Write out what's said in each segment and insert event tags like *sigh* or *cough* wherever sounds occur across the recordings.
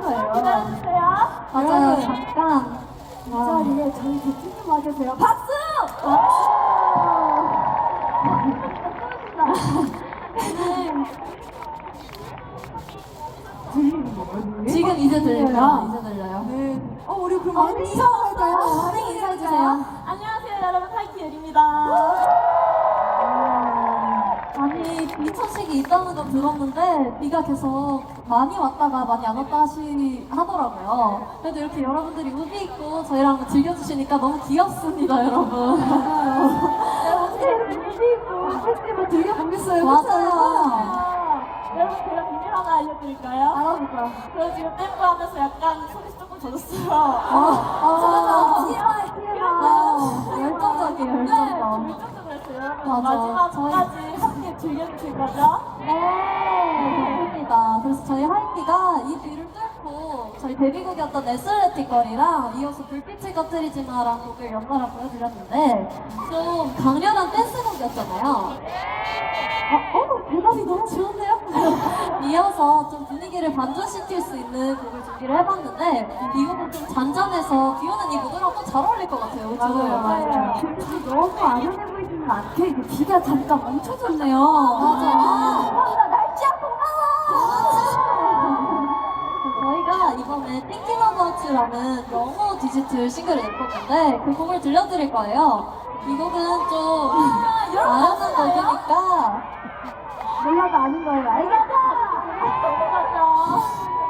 거예요. 맞아요. 잠깐. 이 자리에 저희 대충 좀 와주세요. 박수! 지금 이제 들려요. 이제 들려요. 네. 어, 우리 그럼 아, 인사할까요? 선생님 인사해주세요. 안녕하세요, 여러분. 하이키엘입니다. 소식이 있다는 건 들었는데 비가 계속 많이 왔다가 많이 안 왔다 하시 하더라고요. 그래도 이렇게 여러분들이 우비 입고 저희랑 즐겨주시니까 너무 귀엽습니다, 여러분. *laughs* 어떻게 이렇게 무비 입고 페스티벌 즐겨보겠어요? 맞아요. 여러분, 제가 비밀 하나 알려드릴까요? 알아볼까요? 저 지금 댄스 하면서 약간 속이 조금 젖었어요. 아, TMI, 아, 열정적이에요, 네, 열정적. 결정적으로 했어요. 여러분, 맞아. 마지막까지 즐겨주실 거죠? 네, 좋습니다. 그래서 저희 하이티가 이 비를 뚫고 저희 데뷔곡이었던 에슬레틱 거리랑 이어서 불빛을 꺼뜨리지 마라는 곡을 연달아 보여드렸는데 좀 강렬한 댄스곡이었잖아요. 어, 어, 대답이 너무 좋은데요? *laughs* 이어서 좀 분위기를 반전시킬 수 있는 곡을 준비를 해봤는데 이 곡은 좀 잔잔해서 비 오는 이 무드랑 또 잘 어울릴 것 같아요. 그쵸? 근데 너무 아련해 보이지는 않 게 이게 비가 잠깐 멈춰졌네요. 맞아. 나 날씨야 고마워. 저희가 이번에 Thinking About You라는 영어 디지털 싱글을 냈었는데 그 곡을 들려드릴 거예요. 이 곡은 좀 아련한 곡이니까 몰라도 아는 거예요. 알겠죠?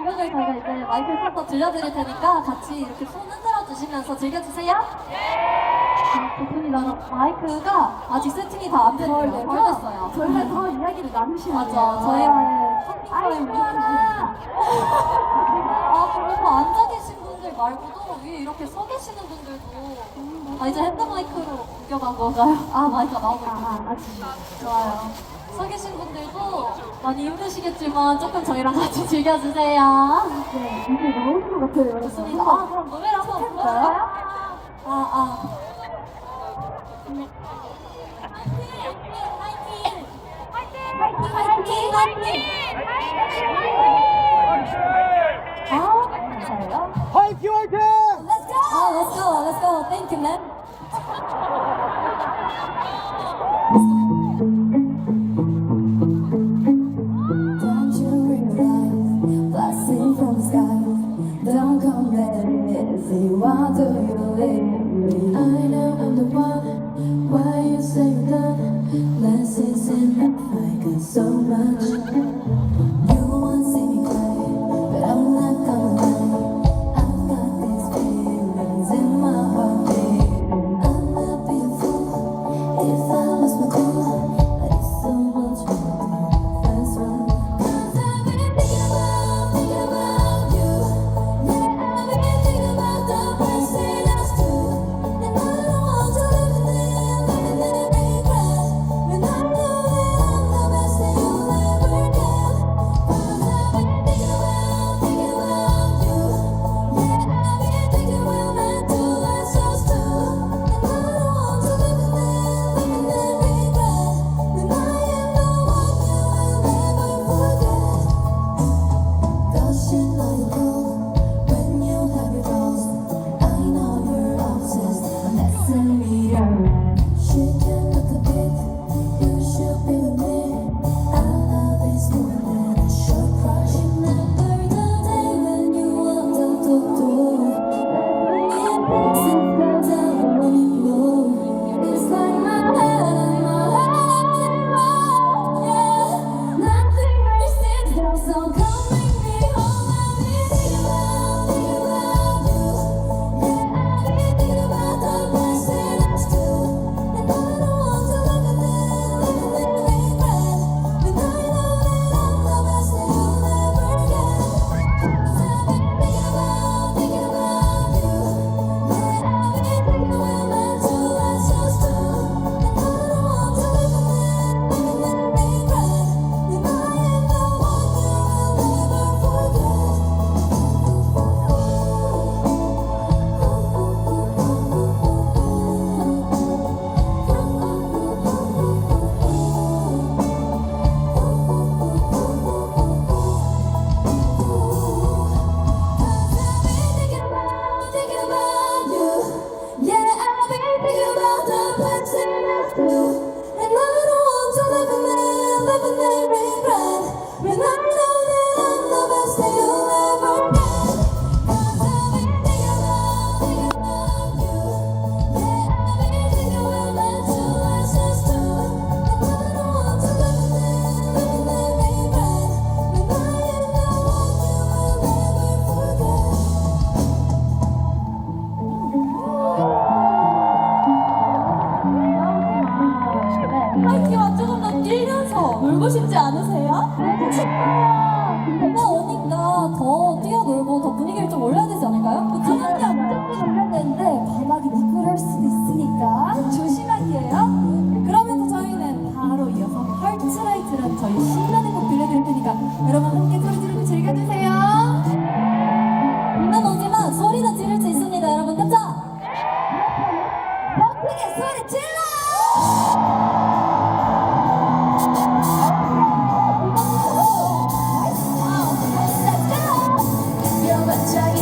이 곡을 저희가 이제 마이크를 써서 들려드릴 테니까 같이 이렇게 손 흔들어 주시면서 즐겨주세요. 네, 좋습니다. 마이크가 아직 세팅이 다 안 됐네요. 덜 됐어요. 저희가 더 이야기를 나누시면 맞아. 저희와의 커밍타임 아, 그리고 앉아 계신 분들 말고도 위에 이렇게 서 계시는 분들도 아, 이제 핸드마이크로 옮겨간 건가요? 아, 마이크가 나오고 있구나. 좋아요. 서 계신 분들도 많이 힘드시겠지만 조금 저희랑 같이 즐겨주세요. 네, 이게 나오는 것 같아요. 좋습니다. 아, 그럼 노래를 한번 불러볼까요? 아, 아. 화이팅! 화이팅! 화이팅! 아, 감사해요. 화이팅 화이팅! Let's go! Oh, let's go, let's go. Thank you, man. Don't you realize blessing from the sky? Don't come there, say why do you leave me? I know I'm the one. So much. tell you.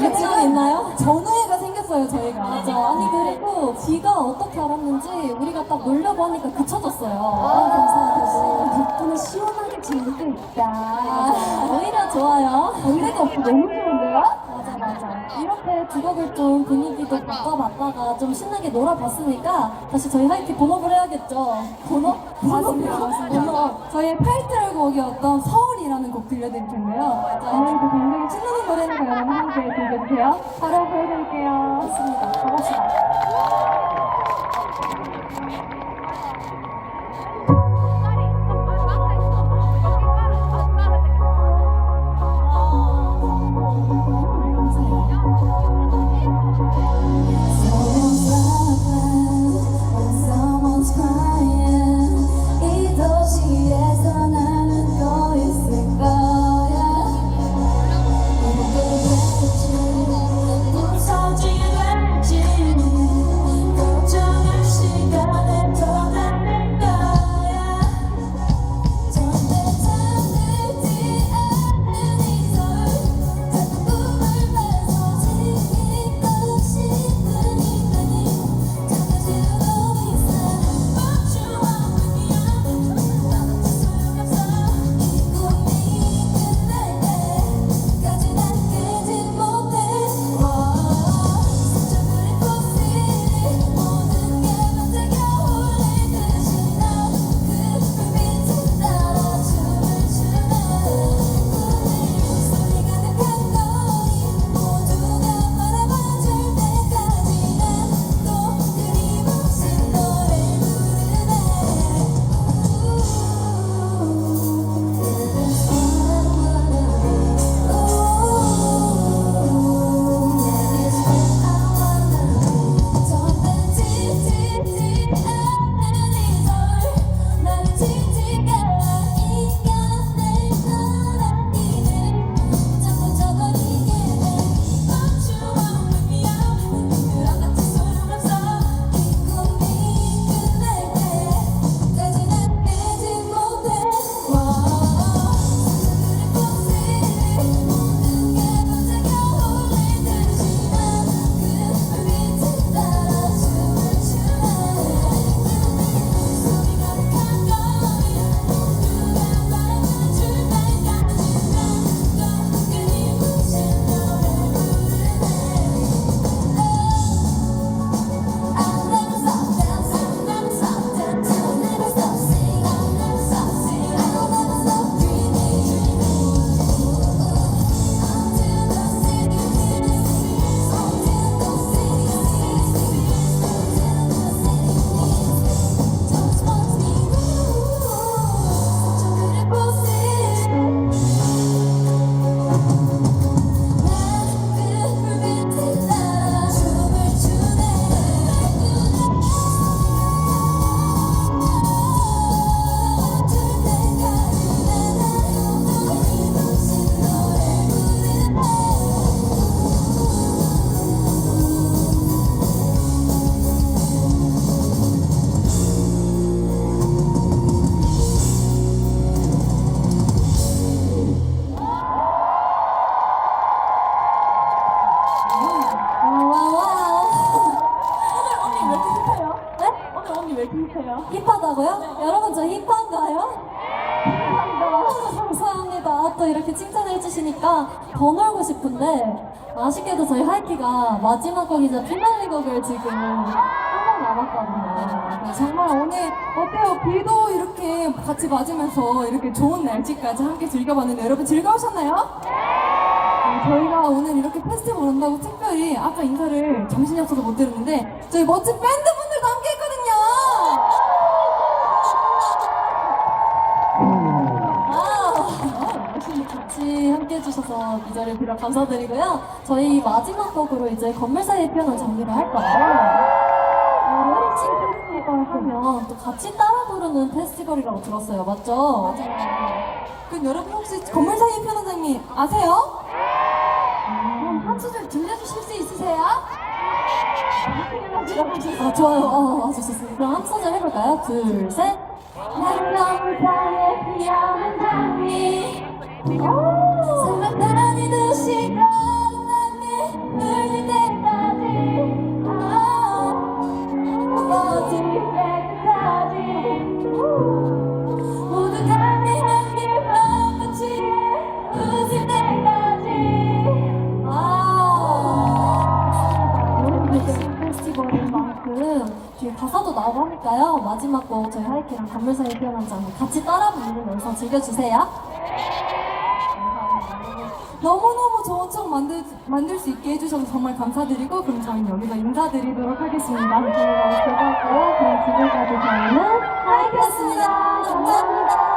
배치가 있나요? 전우회가 생겼어요 저희가. 맞아 아니 그리고 비가 어떻게 알았는지 우리가 딱 놀려고 하니까 그쳐졌어요. 아, 감사하다고 덕분에 시원하게 즐기고 있다. 아, 오히려 좋아요. 벌레가 없고 너무 만나가 좀 신나게 놀아봤으니까 다시 저희 하이티 본업을 해야겠죠. 본업? 맞습니다. 맞습니다. 아, 저희의 파이트를 곡이었던 서울이라는 곡 들려드릴 텐데요. 오늘도 굉장히 신나는 노래니까 여러분 함께 즐겨주세요. 바로 보여드릴게요. 좋습니다. 가봅시다. 힙하다고요? 여러분 저 힙한가요? 감사합니다. 또 이렇게 칭찬해 주시니까 더 놀고 싶은데 아쉽게도 저희 하이키가 마지막 곡이자 피날리 곡을 지금 한번 남았거든요. 네, 정말 오늘 어때요? 비도 이렇게 같이 맞으면서 이렇게 좋은 날씨까지 함께 즐겨봤는데 여러분 즐거우셨나요? 네, 저희가 오늘 이렇게 페스티벌 온다고 특별히 아까 인사를 정신이 없어서 못 드렸는데 저희 멋진 밴드 이 자리를 비록 감사드리고요. 저희 마지막 곡으로 이제 건물 사이에 피어난 장미를 할 거예요. 어, 페스티벌 하면 또 같이 따라 부르는 페스티벌이라고 들었어요. 맞죠? 그럼 여러분 혹시 건물 사이에 피어난 장미 아세요? 그럼 한 소절 들려주실 수 있으세요? 아 좋아요. 어, 아주 좋습니다. 그럼 한 소절 해볼까요? 둘, 셋. 가사도 나오고 하니까요. 마지막 곡 저희 하이키랑 건물 사이에 피어난 장미 같이 따라 부르면서 즐겨주세요. 너무너무 좋은 척 만들, 만들 수 있게 해주셔서 정말 감사드리고 그럼 저희는 여기서 인사드리도록 하겠습니다. 너무 즐거웠고요 그럼 지금까지 저희는 하이키였습니다. 감사합니다